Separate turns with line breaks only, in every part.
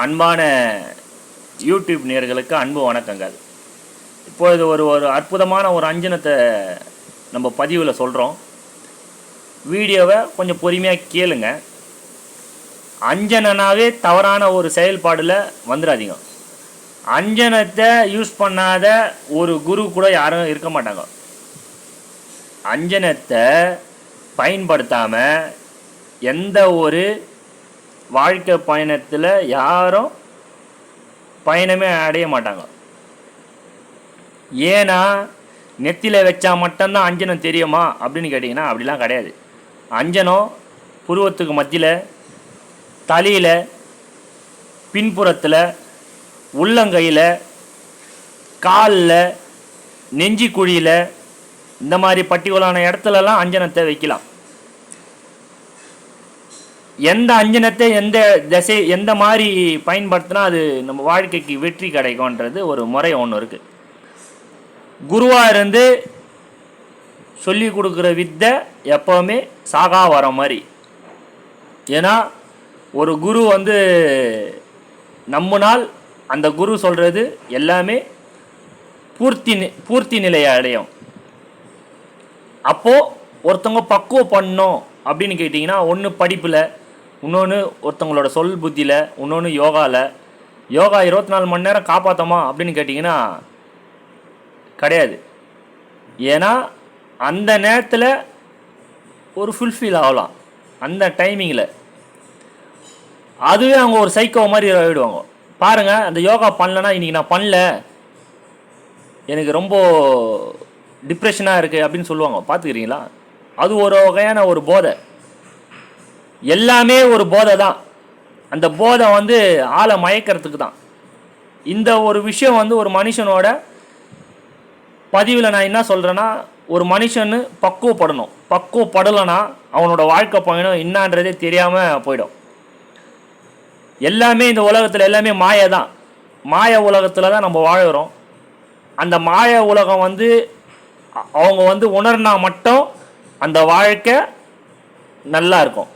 அன்பான யூடியூப் நேர்களுக்கு அன்பு வணக்கங்கள். இப்பொழுது ஒரு ஒரு அற்புதமான ஒரு அஞ்சனத்தை நம்ம பதிவில் சொல்கிறோம் வீடியோவை கொஞ்சம் பொறுமையாக கேளுங்க. அஞ்சனனாவே தவறான ஒரு செயல்பாடில் வந்துடாதீங்க அஞ்சனத்தை யூஸ் பண்ணாத ஒரு குரு கூட யாரும் இருக்க மாட்டாங்க. அஞ்சனத்தை பயன்படுத்தாமல் எந்த ஒரு வாழ்க்கை பயணத்தில் யாரும் பயணமே அடைய மாட்டாங்க. ஏன்னா நெத்தியில் வச்சா மட்டும்தான் அஞ்சனம் தெரியுமா? அப்படின்னு கேட்டிங்கன்னா அப்படிலாம் கிடையாது. அஞ்சனம் புருவத்துக்கு மத்தியில் தலையில் பின்புறத்தில் உள்ளங்கையில் காலில் நெஞ்சி குழியில் இந்த மாதிரி பட்டிகளான இடத்துலலாம் அஞ்சனத்தை வைக்கலாம் எந்த அஞ்சனத்தை எந்த திசை எந்த மாதிரி பயன்படுத்தினா அது நம்ம வாழ்க்கைக்கு வெற்றி கிடைக்கும்ன்றது ஒரு முறை ஒன்று இருக்குது குருவாக இருந்து சொல்லி கொடுக்குற வித்தை எப்போவுமே சாகா வர மாதிரி. ஏன்னா ஒரு குரு வந்து நம்பினால் அந்த குரு சொல்கிறது எல்லாமே பூர்த்தி நி- பூர்த்தி நிலையை அடையும். அப்போது ஒருத்தவங்க பக்குவம் பண்ணோம் அப்படின்னு கேட்டிங்கன்னா ஒன்று படிப்பில் இன்னொன்று ஒருத்தவங்களோட சொல் புத்தியில் இன்னொன்று யோகாவில் யோகா இருபத்தி நாலு மணி நேரம் காப்பாற்றமா அப்படின்னு கேட்டிங்கன்னா கிடையாது. ஏன்னா அந்த நேரத்தில் ஒரு ஃபுல்ஃபில் ஆகலாம். அந்த டைமிங்கில் அதுவே அவங்க ஒரு சைக்கோ மாதிரி ஆகிடுவாங்க பாருங்கள் அந்த யோகா பண்ணலன்னா இன்றைக்கி நான் பண்ணல. எனக்கு ரொம்ப டிப்ரெஷனாக இருக்குது அப்படின்னு சொல்லுவாங்க. பார்த்துக்கிறீங்களா? அது ஒரு வகையான ஒரு போதை. எல்லாமே ஒரு போதை தான் அந்த போதை வந்து ஆளை மயக்கிறதுக்கு தான் இந்த ஒரு விஷயம் வந்து ஒரு மனுஷனோட பதிவில் நான் என்ன சொல்கிறேன்னா ஒரு மனுஷன் பக்குவப்படணும். பக்குவப்படலைன்னா அவனோட வாழ்க்கை பயணம் என்னான்றதே தெரியாமல் போயிடும். எல்லாமே இந்த உலகத்தில் எல்லாமே மாயை தான் மாய உலகத்தில் தான் நம்ம வாழ்கிறோம். அந்த மாய உலகம் வந்து அவங்க வந்து உணர்னா மட்டும் அந்த வாழ்க்கை நல்லா இருக்கும்.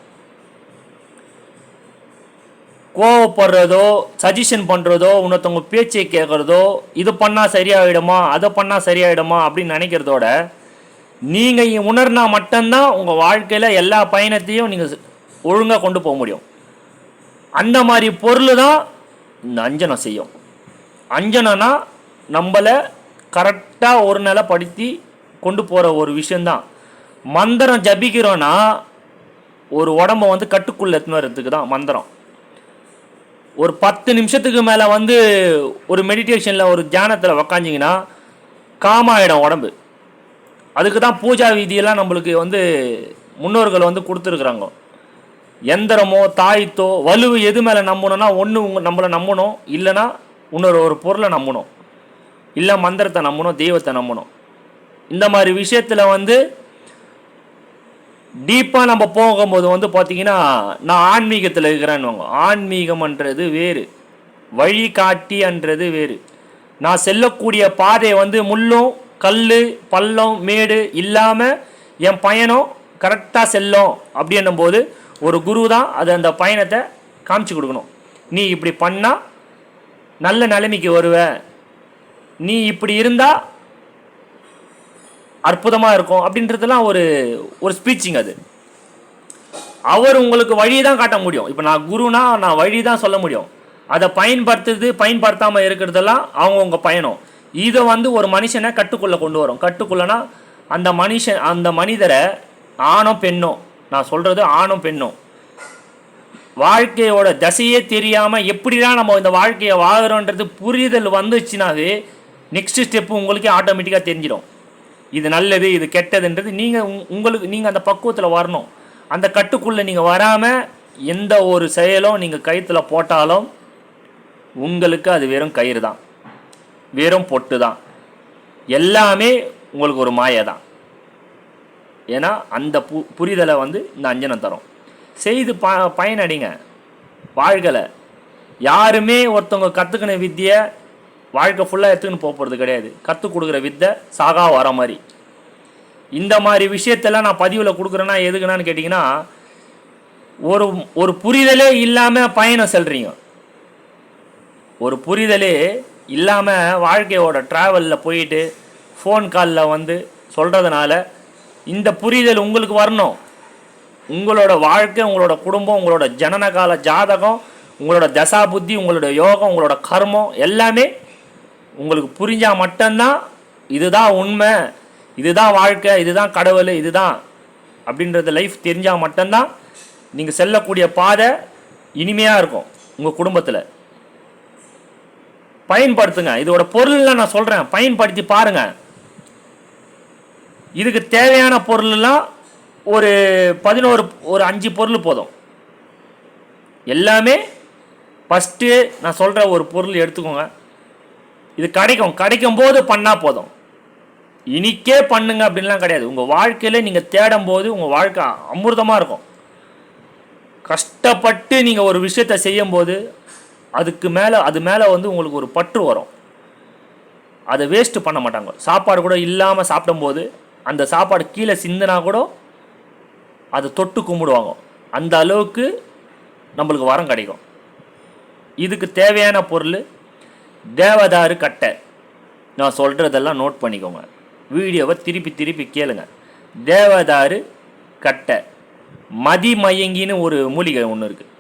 கோவப்படுறதோ சஜஷன் பண்ணுறதோ இன்னொருத்தவங்க பேச்சை கேட்குறதோ இது பண்ணால் சரியாகிடுமா அதை பண்ணால் சரியாயிடுமா அப்படின்னு நினைக்கிறதோட நீங்கள் உணர்னா மட்டும்தான் உங்கள் வாழ்க்கையில் எல்லா பயணத்தையும் நீங்கள் ஒழுங்காக கொண்டு போக முடியும். அந்த மாதிரி பொருள் தான் இந்த அஞ்சனம் செய்யும். அஞ்சனம்னா நம்மளை கரெக்டாக ஒரு நிலைப்படுத்தி கொண்டு போகிற ஒரு விஷயந்தான் மந்திரம் ஜபிக்கிறோன்னா ஒரு உடம்ப வந்து கட்டுக்குள்ள எடுத்துன்னு வரதுக்கு தான் மந்திரம். ஒரு பத்து நிமிஷத்துக்கு மேலே வந்து ஒரு மெடிடேஷனில் ஒரு தியானத்தில் உக்காஞ்சிங்கன்னா காமாயிடும் உடம்பு. அதுக்கு தான் பூஜா விதியெல்லாம் நம்மளுக்கு வந்து முன்னோர்கள் வந்து கொடுத்துருக்குறாங்க. எந்திரமோ தாயத்தோ வலுவு எது மேலே நம்பணும்னா ஒன்று உங்க நம்மளை நம்பணும். இல்லைன்னா இன்னொரு ஒரு பொருளை நம்பணும். இல்லை மந்திரத்தை நம்பணும் தெய்வத்தை நம்பணும். இந்த மாதிரி விஷயத்தில் வந்து டீப்பாக நம்ம போகும்போது வந்து பார்த்தீங்கன்னா நான் ஆன்மீகத்தில் இருக்கிறேன்னு ஆன்மீகம்ன்றது வேறு. வழிகாட்டின்றது வேறு. நான் செல்லக்கூடிய பாதை வந்து முள்ளும் கல் பள்ளம் மேடு இல்லாமல் என் பயணம் கரெக்டாக செல்லும் அப்படின்னும் போது ஒரு குரு தான் அது அந்த பயணத்தை காமிச்சு கொடுக்கணும். நீ இப்படி பண்ணால் நல்ல நிலைமைக்கு வருவ. நீ இப்படி இருந்தால் அற்புதமாக இருக்கும் அப்படின்றதெல்லாம் ஒரு ஒரு ஸ்பீச்சிங் அது. அவர் உங்களுக்கு வழியை தான் காட்ட முடியும். இப்போ நான் குருனா நான் வழி தான் சொல்ல முடியும். அதை பயன்படுத்துறது பயன்படுத்தாமல் இருக்கிறதெல்லாம் அவங்கவுங்க பயணம். இதை வந்து ஒரு மனுஷனை கட்டுக்குள்ளே கொண்டு வரும். கட்டுக்குள்ளனா அந்த மனுஷன் அந்த மனிதரை ஆணும் பெண்ணும் நான் சொல்கிறது ஆணும் பெண்ணும். வாழ்க்கையோட தசையே தெரியாமல் எப்படிலாம் நம்ம இந்த வாழ்க்கையை வாங்குறோன்றது புரிதல் வந்துச்சுனாவே நெக்ஸ்ட் ஸ்டெப்பு உங்களுக்கே ஆட்டோமேட்டிக்காக தெரிஞ்சிடும். இது நல்லது இது கெட்டதுன்றது நீங்கள் உங்களுக்கு நீங்கள் அந்த பக்குவத்தில் வரணும். அந்த கட்டுக்குள்ளே நீங்கள் வராமல் எந்த ஒரு செயலும் நீங்கள் கயிற்றுல போட்டாலும் உங்களுக்கு அது வெறும் கயிறு தான். வெறும் பொட்டு தான். எல்லாமே உங்களுக்கு ஒரு மாயை தான். ஏன்னா அந்த பு புரிதலை வந்து இந்த அஞ்சனம் தரும். செய்து ப பயனடைங்க. வாழ்கலை. யாருமே ஒருத்தவங்க கற்றுக்கின வித்தியை வாழ்க்கை ஃபுல்லாக எடுத்துக்கின்னு போக போகிறது கிடையாது. கற்றுக் கொடுக்குற வித்தை சாகா வர மாதிரி. இந்த மாதிரி விஷயத்தெல்லாம் நான் பதிவில் கொடுக்குறேன்னா எதுக்குனான்னு கேட்டிங்கன்னா ஒரு ஒரு புரிதலே இல்லாமல் பயணம் செல்றீங்க. ஒரு புரிதலே இல்லாமல் வாழ்க்கையோட ட்ராவலில் போயிட்டு ஃபோன் காலில் வந்து சொல்கிறதுனால இந்த புரிதல் உங்களுக்கு வரணும். உங்களோட வாழ்க்கை உங்களோட குடும்பம் உங்களோட ஜனனகால ஜாதகம் உங்களோட தசா புத்தி உங்களோட யோகம் உங்களோட கர்மம் எல்லாமே உங்களுக்கு புரிஞ்சால் மட்டும்தான் இதுதான் உண்மை இதுதான் வாழ்க்கை இதுதான் கடவுள் இதுதான் அப்படின்றது லைஃப் தெரிஞ்சால் மட்டும்தான் நீங்கள் செல்லக்கூடிய பாதை இனிமையாக இருக்கும் உங்கள் குடும்பத்தில். பயன்படுத்துங்க. இதோட பொருள்லாம் நான் சொல்கிறேன் பயன்படுத்தி பாருங்கள் இதுக்கு தேவையான பொருள்லாம் ஒரு பதினோரு ஒரு அஞ்சு பொருள் போதும். எல்லாமே ஃபஸ்ட்டு நான் சொல்கிற ஒரு பொருள் எடுத்துக்கோங்க. இது கிடைக்கும். கிடைக்கும் போது பண்ணால் போதும். இனிக்கே பண்ணுங்க அப்படின்லாம் கிடையாது. உங்கள் வாழ்க்கையில் நீங்கள் தேடும் போது உங்கள் வாழ்க்கை அமிர்தமாக இருக்கும். கஷ்டப்பட்டு நீங்கள் ஒரு விஷயத்தை செய்யும்போது அதுக்கு மேலே அது மேலே வந்து உங்களுக்கு ஒரு பற்று வரும். அதை வேஸ்ட்டு பண்ண மாட்டாங்க. சாப்பாடு கூட இல்லாமல் சாப்பிடும்போது அந்த சாப்பாடு கீழே சிந்தினா கூட அதை தொட்டு கும்பிடுவாங்க. அந்த அளவுக்கு நம்மளுக்கு வரம் கிடைக்கும். இதுக்கு தேவையான பொருள் தேவதாரு கட்டை. நான் சொல்கிறதெல்லாம் நோட் பண்ணிக்கோங்க. வீடியோவை திருப்பி திருப்பி கேளுங்க. தேவதாரு கட்டை. மதிமயங்கின்னு ஒரு மூலிகை ஒன்று இருக்குது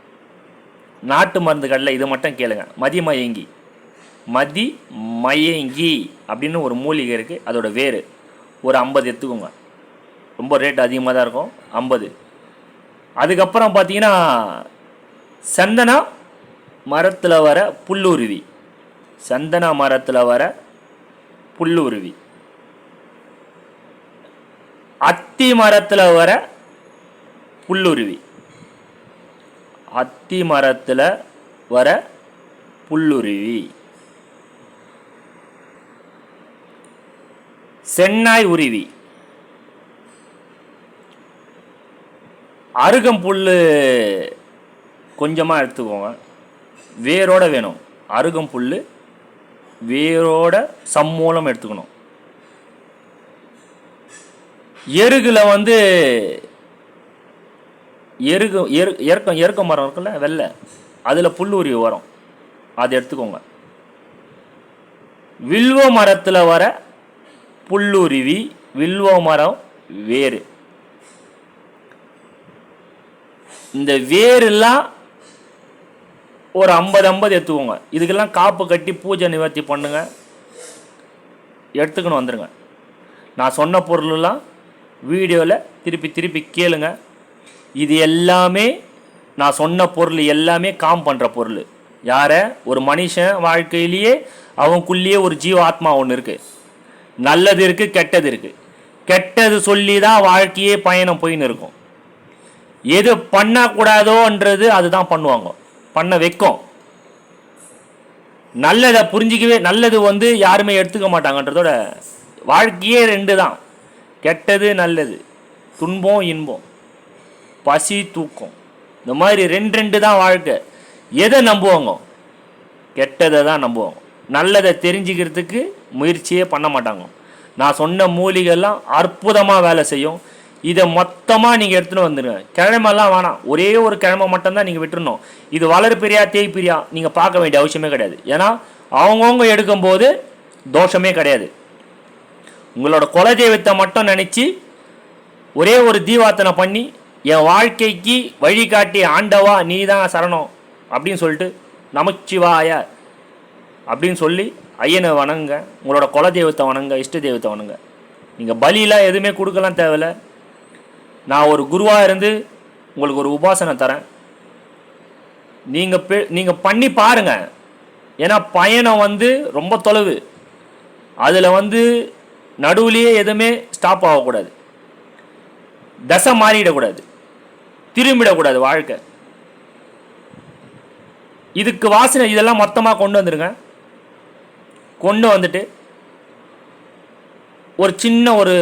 நாட்டு மருந்து கடையில் இது மட்டும் கேளுங்க. மதிமயங்கி. மதி மயங்கி அப்படின்னு ஒரு மூலிகை இருக்குது அதோட வேர். ஒரு ஐம்பது எடுத்துக்கோங்க. ரொம்ப ரேட் அதிகமாக தான் இருக்கும். ஐம்பது. அதுக்கப்புறம் பார்த்தீங்கன்னா சந்தனா மரத்தில் வர புல்லுருவி. சந்தன மரத்தில் வர புல்லுருவி. அத்தி மரத்தில் வர புல்லுருவி. அத்தி மரத்தில் வர புல்லுருவி. சென்னாய் உருவி. அருகம்புல் கொஞ்சமாக எடுத்துக்கோங்க. வேரோட வேணும். அருகம்புல் வேரோட சம்மூலம் எடுத்துக்கணும். எருகில் வந்து எருகு எரு எருக்கம் எருக்க மரம் இருக்குல்ல வெள்ளை. அதில் புல்லுருவி வரும். அதை எடுத்துக்கோங்க. வில்வ மரத்தில் வர புல்லுருவி வில்வ மரம் வேறு. இந்த வேரெல்லாம் ஒரு ஐம்பது ஐம்பது எடுத்துக்கோங்க இதுக்கெல்லாம் காப்பு கட்டி பூஜை நிவர்த்தி பண்ணுங்க. எடுத்துக்கணும் வந்துடுங்க நான் சொன்ன பொருளெல்லாம் வீடியோவில் திருப்பி திருப்பி கேளுங்க. இது எல்லாமே நான் சொன்ன பொருள் எல்லாமே காம் பண்ணுற பொருள். யாரை? ஒரு மனுஷன் வாழ்க்கையிலேயே அவனுக்குள்ளேயே ஒரு ஜீவ ஆத்மா ஒன்று இருக்குது நல்லது இருக்குது கெட்டது இருக்குது கெட்டது சொல்லி தான் வாழ்க்கையே பயணம் போயின்னு இருக்கும். எது பண்ணக்கூடாதோன்றது அதுதான் பண்ணுவாங்க. பண்ண வைக்கும். நல்லதை புரிஞ்சிக்கவே நல்லது வந்து யாருமே எடுத்துக்க மாட்டாங்கன்றதோட வாழ்க்கையே ரெண்டு தான் கெட்டது நல்லது. துன்பம் இன்பம். பசி தூக்கம். இந்த மாதிரி ரெண்டு ரெண்டு தான் வாழ்க்கை. எதை நம்புவாங்க? கெட்டதை தான் நம்புவாங்க. நல்லதை தெரிஞ்சுக்கிறதுக்கு முயற்சியே பண்ண மாட்டாங்க. நான் சொன்ன மூலிகைலாம் அற்புதமாக வேலை செய்யும். இதை மொத்தமாக நீங்கள் எடுத்துகிட்டு வந்துடுங்க கிழமெல்லாம் வேணாம். ஒரே ஒரு கிழமை மட்டும்தான் நீங்கள் விட்டுறணும். இது வளர் பிரியா தேய் பிரியா நீங்கள் பார்க்க வேண்டிய அவசியமே கிடையாது. ஏன்னா அவங்கவுங்க எடுக்கும்போது தோஷமே கிடையாது. உங்களோட குலதெய்வத்தை மட்டும் நினச்சி ஒரே ஒரு தீவாத்தனை பண்ணி என் வாழ்க்கைக்கு வழிகாட்டி ஆண்டவா நீ தான் சரணம் அப்படின்னு சொல்லிட்டு நமச்சிவாய அப்படின்னு சொல்லி ஐயனை வணங்குங்க. உங்களோட குலதெய்வத்தை வணங்க இஷ்ட தெய்வத்தை வணங்க நீங்கள் பலியெலாம் எதுவுமே கொடுக்கலாம் தேவையில்ல. நான் ஒரு குருவாக இருந்து உங்களுக்கு ஒரு உபாசனை தரேன். நீங்கள் பெ நீங்கள் பண்ணி பாருங்கள் ஏன்னா பயணம் வந்து ரொம்ப தொலைவு. அதில் வந்து நடுவுலேயே எதுவுமே ஸ்டாப் ஆகக்கூடாது. தசை மாறிடக்கூடாது. திரும்பிடக்கூடாது வாழ்க்கை. இதுக்கு வாசனை இதெல்லாம் மொத்தமாக கொண்டு வந்துடுங்க கொண்டு வந்துட்டு ஒரு சின்ன ஒரு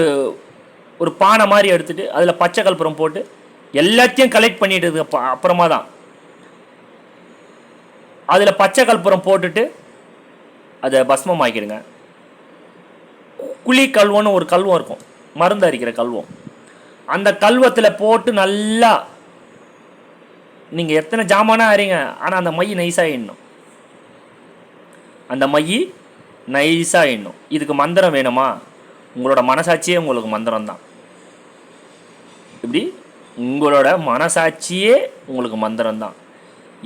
ஒரு பானை மாதிரி எடுத்துகிட்டு அதில் பச்சை கற்பூரம் போட்டு எல்லாத்தையும் கலெக்ட் பண்ணிட்டு அப்புறமா அப்புறமா தான் அதில் பச்சை கற்பூரம் போட்டுட்டு அதை பஸ்மம் ஆக்கிடுங்க குழி கல்வன்னு ஒரு கல்வம் இருக்கும். மருந்து அரிக்கிற கல்வம். அந்த கல்வத்தில் போட்டு நல்லா நீங்கள் எத்தனை ஜாமானாக அறிங்க ஆனால் அந்த மை நைஸாகிடணும் அந்த மை நைஸாக எண்ணும். இதுக்கு மந்திரம் வேணுமா? உங்களோட மனசாட்சியே உங்களுக்கு மந்திரம் தான் இப்படி உங்களோட மனசாட்சியே உங்களுக்கு மந்திரம் தான்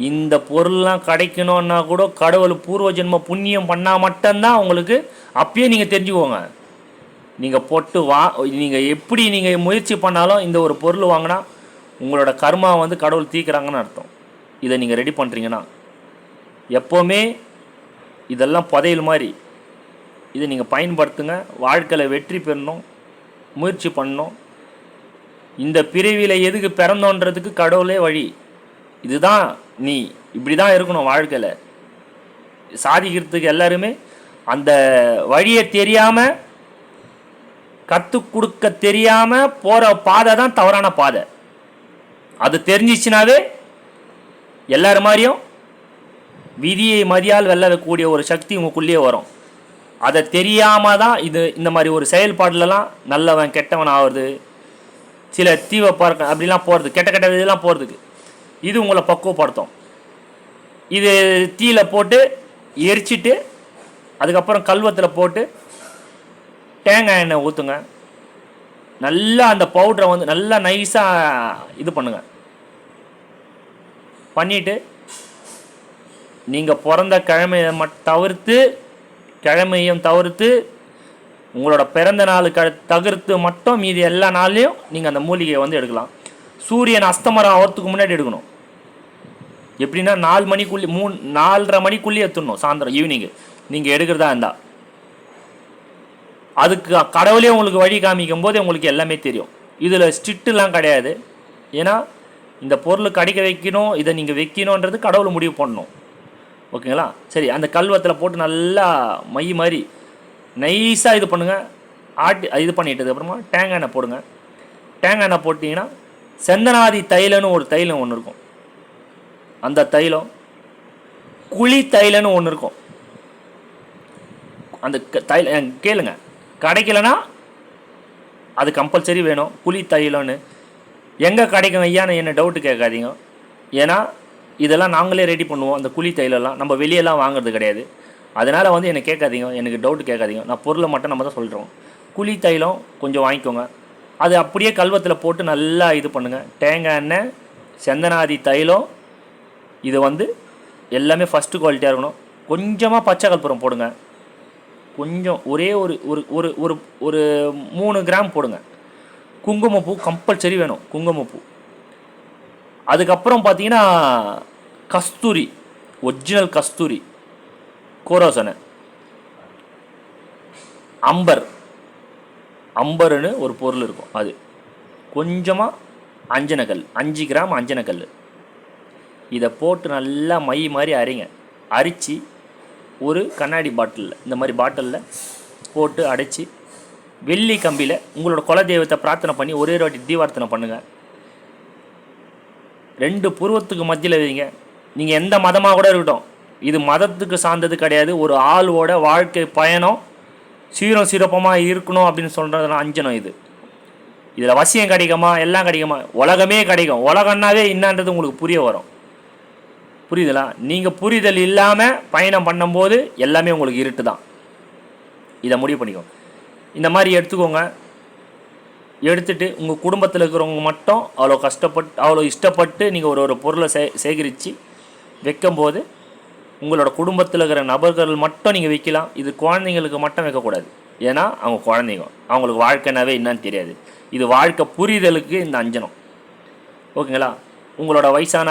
இந்த பொருள்லாம் கிடைக்கணும்னா கூட கடவுள் பூர்வ ஜென்ம புண்ணியம் பண்ணால் மட்டும்தான் உங்களுக்கு அப்பயே நீங்கள் தெரிஞ்சுக்கோங்க. நீங்கள் போட்டு வா நீங்கள் எப்படி நீங்கள் முயற்சி பண்ணாலும் இந்த ஒரு பொருள் வாங்கினா உங்களோட கர்மா வந்து கடவுள் தீர்க்குறாங்கன்னு அர்த்தம். இதை நீங்கள் ரெடி பண்ணுறீங்கன்னா எப்போவுமே இதெல்லாம் புதையல் மாதிரி இதை நீங்கள் பயன்படுத்துங்க. வாழ்க்கையில் வெற்றி பெறணும் முயற்சி பண்ணணும். இந்த பிரிவில் எதுக்கு பிறந்தோன்றதுக்கு கடவுளே வழி. இதுதான் நீ. இப்படி தான் இருக்கணும் வாழ்க்கையில். சாதிக்கிறதுக்கு எல்லாருமே அந்த வழியை தெரியாமல் கற்றுக் கொடுக்க தெரியாமல் போகிற பாதை தான் தவறான பாதை. அது தெரிஞ்சிச்சுனாவே எல்லார் மாதிரியும் விதியை மதியால் வெல்லக்கூடிய ஒரு சக்தி உங்களுக்குள்ளேயே வரும். அதை தெரியாமல் தான் இது இந்த மாதிரி ஒரு செயல்பாடுலலாம் நல்லவன் கெட்டவன் ஆகுறது. சில தீவை பார்க்க அப்படிலாம் போகிறது கெட்ட கெட்ட இதெல்லாம் போகிறதுக்கு இது உங்களை பக்குவப்படுத்தும். இது தீயில போட்டு எரிச்சிட்டு அதுக்கப்புறம் கல்வத்தில் போட்டு தேங்காய் எண்ணெய் ஊற்றுங்க நல்லா அந்த பவுடரை வந்து நல்லா நைஸாக இது பண்ணுங்க. பண்ணிவிட்டு நீங்கள் பிறந்த கிழமையை மட் தவிர்த்து கிழமையும் தவிர்த்து உங்களோட பிறந்த நாள் க தவிர்த்து மட்டும் மீதி எல்லா நாள்லேயும் நீங்கள் அந்த மூலிகையை வந்து எடுக்கலாம். சூரியன் அஸ்தமரம் ஆகிறதுக்கு முன்னாடி எடுக்கணும். எப்படின்னா நாலு மணிக்குள்ளே மூணு நாலரை மணிக்குள்ளேயே எத்தணும் சாயந்தரம் ஈவினிங்கு நீங்கள் எடுக்கிறதா இருந்தால் அதுக்கு கடவுளே உங்களுக்கு வழி காமிக்கும் போது உங்களுக்கு எல்லாமே தெரியும். இதில் ஸ்ட்ரிக்ட்டுலாம் கிடையாது. ஏன்னா இந்த பொருள் கிடைக்க வைக்கணும் இதை நீங்கள் வைக்கணுன்றது கடவுள் முடிவு பண்ணணும். ஓகேங்களா? சரி அந்த கல்வத்தில் போட்டு நல்லா மை மாதிரி நைஸாக இது பண்ணுங்கள் ஆட்டி இது பண்ணிட்டது அப்புறமா தேங்காய் எண்ணெய் போடுங்க. தேங்காய் எண்ணெய் போட்டிங்கன்னா செந்தனாதி தைலன்னு ஒரு தைலம் ஒன்று இருக்கும். அந்த தைலம் குழி தைலன்னு ஒன்று இருக்கும். அந்த க- தைல கேளுங்க. கிடைக்கலனா அது கம்பல்சரி வேணும். குழி தைலம்னு. எங்கே கிடைக்கும் ஐயான்னு என்ன டவுட்டு கேட்காதீங்க. ஏன்னா இதெல்லாம் நாங்களே ரெடி பண்ணுவோம் அந்த குழி தைலெல்லாம். நம்ம வெளியெல்லாம் வாங்குறது கிடையாது. அதனால் வந்து என்னை கேட்காதீங்க எனக்கு டவுட் கேட்காதீங்க. நான் பொருளை மட்டும் நம்ம தான் சொல்கிறோம் குழி தைலம் கொஞ்சம் வாங்கிக்கோங்க. அது அப்படியே கல்வத்தில் போட்டு நல்லா இது பண்ணுங்கள் தேங்காய் எண்ணெய் செந்தனாதி தைலம் இது வந்து எல்லாமே ஃபஸ்ட்டு குவாலிட்டியாக இருக்கணும். கொஞ்சமாக பச்சை கற்பூரம் போடுங்க. கொஞ்சம் ஒரே ஒரு ஒரு ஒரு ஒரு ஒரு மூணு கிராம் போடுங்க. குங்குமப்பூ கம்பல்சரி வேணும் குங்குமப்பூ. அதுக்கப்புறம் பார்த்தீங்கன்னா கஸ்தூரி ஒரிஜினல் கஸ்தூரி கோரோசனை. அம்பர். அம்பருன்னு ஒரு பொருள் இருக்கும் அது. கொஞ்சமாக அஞ்சனக்கல் அஞ்சு கிராம் அஞ்சனக்கல் இதை போட்டு நல்லா மை மாதிரி அரைங்க. அரிச்சு ஒரு கண்ணாடி பாட்டிலில் இந்த மாதிரி பாட்டிலில் போட்டு அடைச்சி வெள்ளி கம்பியில் உங்களோட குலதெய்வத்தை பிரார்த்தனை பண்ணி ஒரே ஒரு வாட்டி தீவார்த்தனை பண்ணுங்கள் ரெண்டு புருவத்துக்கு மத்தியில் வைங்க. நீங்கள் எந்த மதமாக கூட இருக்கட்டும். இது மதத்துக்கு சார்ந்தது கிடையாது. ஒரு ஆளோட வாழ்க்கை பயணம் சீரம் சிறப்பமாக இருக்கணும் அப்படின்னு சொல்கிறதுனா அஞ்சனம் இது. இதில் வசியம் கிடைக்குமா? எல்லாம் கிடைக்குமா? உலகமே கிடைக்கும். உலகம்னாவே என்னன்றது உங்களுக்கு புரிய வரும். புரியுதுங்களா நீங்கள் புரிதல் இல்லாமல் பயணம் பண்ணும்போது எல்லாமே உங்களுக்கு இருட்டு தான் இதை முடிவு பண்ணிக்கோங்க இந்த மாதிரி எடுத்துக்கோங்க. எடுத்துட்டு உங்கள் குடும்பத்தில் இருக்கிறவங்க மட்டும் அவ்வளோ கஷ்டப்பட்டு அவ்வளோ இஷ்டப்பட்டு நீங்கள் ஒரு ஒரு பொருளை சே சேகரித்து வைக்கும்போது உங்களோட குடும்பத்தில் இருக்கிற நபர்கள் மட்டும் நீங்கள் வைக்கலாம். இது குழந்தைங்களுக்கு மட்டும் வைக்கக்கூடாது. ஏன்னா அவங்க குழந்தைங்க. அவங்களுக்கு வாழ்க்கைனாவே என்னன்னு தெரியாது. இது வாழ்க்கை புரிதலுக்கு இந்த அஞ்சனம் ஓகேங்களா? உங்களோட வயசான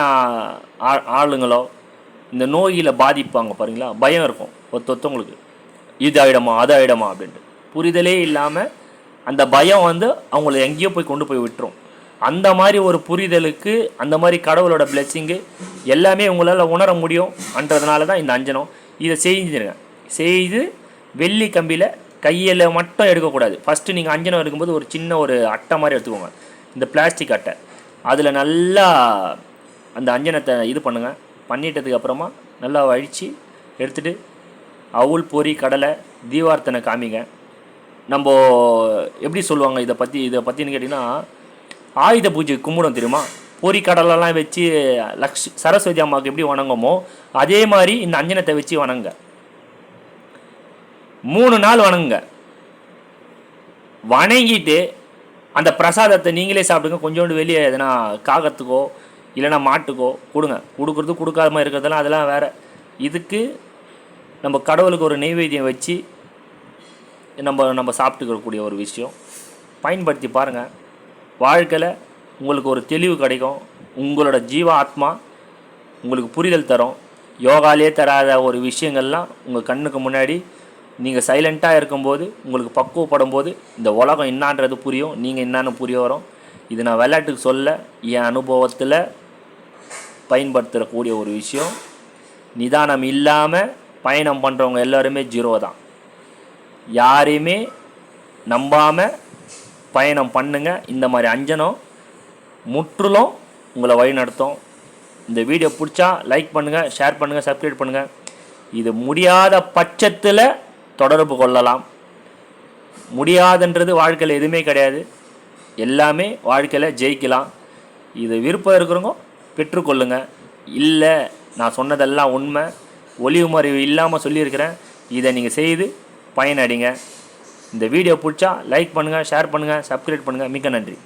ஆ- ஆளுங்களோ இந்த நோயில் பாதிப்பாங்க பாருங்களா? பயம் இருக்கும். ஒருத்த ஒருத்தவங்களுக்கு இது ஆகிடுமா அது ஆகிடுமா அப்படின்ட்டு. புரிதலே இல்லாமல் அந்த பயம் வந்து அவங்கள எங்கேயோ போய் கொண்டு போய் விட்டுரும். அந்த மாதிரி ஒரு புரிதலுக்கு அந்த மாதிரி கடவுளோட பிளெஸ்ஸிங்கு எல்லாமே உங்களால் உணர முடியும்ன்றதுனால தான் இந்த அஞ்சனம். இதை செஞ்சுருங்க செய்து வெள்ளி கம்பியில் கையில் மட்டும் எடுக்கக்கூடாது. ஃபஸ்ட்டு நீங்கள் அஞ்சனம் எடுக்கும்போது ஒரு சின்ன ஒரு அட்டை மாதிரி எடுத்துக்கோங்க. இந்த பிளாஸ்டிக் அட்டை. அதில் நல்லா அந்த அஞ்சனத்தை இது பண்ணுங்கள் பண்ணிட்டதுக்கு அப்புறமா நல்லா வழித்து எடுத்துகிட்டு அவுள் பொரி கடலை தீவார்த்தனை காமிங்க. நம்ம எப்படி சொல்லுவாங்க இதை பற்றி இதை பற்றின்னு கேட்டிங்கன்னா ஆயுத பூஜை கும்பிடும் தெரியுமா? பொரி கடலெல்லாம் வச்சு லக்ஷ் சரஸ்வதி அம்மாவுக்கு எப்படி வணங்குமோ அதே மாதிரி இந்த அஞ்சனத்தை வச்சு வணங்க. மூணு நாள் வணங்குங்க. வணங்கிட்டு அந்த பிரசாதத்தை நீங்களே சாப்பிடுங்க. கொஞ்சோண்டு வெளியே எதனா காகத்துக்கோ இல்லைன்னா மாட்டுக்கோ கொடுங்க. கொடுக்குறது கொடுக்காம இருக்கிறதெல்லாம் அதெல்லாம் வேறு. இதுக்கு நம்ம கடவுளுக்கு ஒரு நெய்வேத்தியம் வச்சு நம்ம நம்ம சாப்பிட்டுக்கக்கூடிய ஒரு விஷயம். பயன்படுத்தி பாருங்கள் வாழ்க்கையில் உங்களுக்கு ஒரு தெளிவு கிடைக்கும். உங்களோட ஜீவ ஆத்மா உங்களுக்கு புரிதல் தரும். யோகாலே தராத ஒரு விஷயங்கள்லாம் உங்கள் கண்ணுக்கு முன்னாடி நீங்கள் சைலண்ட்டாக இருக்கும்போது உங்களுக்கு பக்குவப்படும் போது இந்த உலகம் என்னான்றது புரியும் நீங்கள் என்னன்னு புரிய வரும். இது நான் விளையாட்டுக்கு சொல்ல என் அனுபவத்தில் பயன்படுத்தக்கூடிய ஒரு விஷயம். நிதானம் இல்லாமல் பயணம் பண்ணுறவங்க எல்லோருமே ஜீரோ தான் யாரையுமே நம்பாமல் பயணம் பண்ணுங்கள் இந்த மாதிரி அஞ்சனம் முற்றிலும் உங்களை வழி நடத்தும். இந்த வீடியோ பிடிச்சா லைக் பண்ணுங்கள் ஷேர் பண்ணுங்கள் சப்ஸ்கிரைப் பண்ணுங்கள் இது முடியாத பட்சத்தில் தொடர்பு கொள்ளலாம். முடியாதுன்றது வாழ்க்கையில் எதுவுமே கிடையாது. எல்லாமே வாழ்க்கையில் ஜெயிக்கலாம். இது விருப்பம் இருக்கிறவங்க பெற்றுக்கொள்ளுங்க. இல்லை நான் சொன்னதெல்லாம் உண்மை. ஒளிவு மறைவு இல்லாமல் சொல்லியிருக்கிறேன். இதை நீங்கள் செய்து பயனடைங்க. இந்த வீடியோ பிடிச்சா லைக் பண்ணுங்கள் ஷேர் பண்ணுங்கள் சப்ஸ்கிரைப் பண்ணுங்கள் மிக்க நன்றி.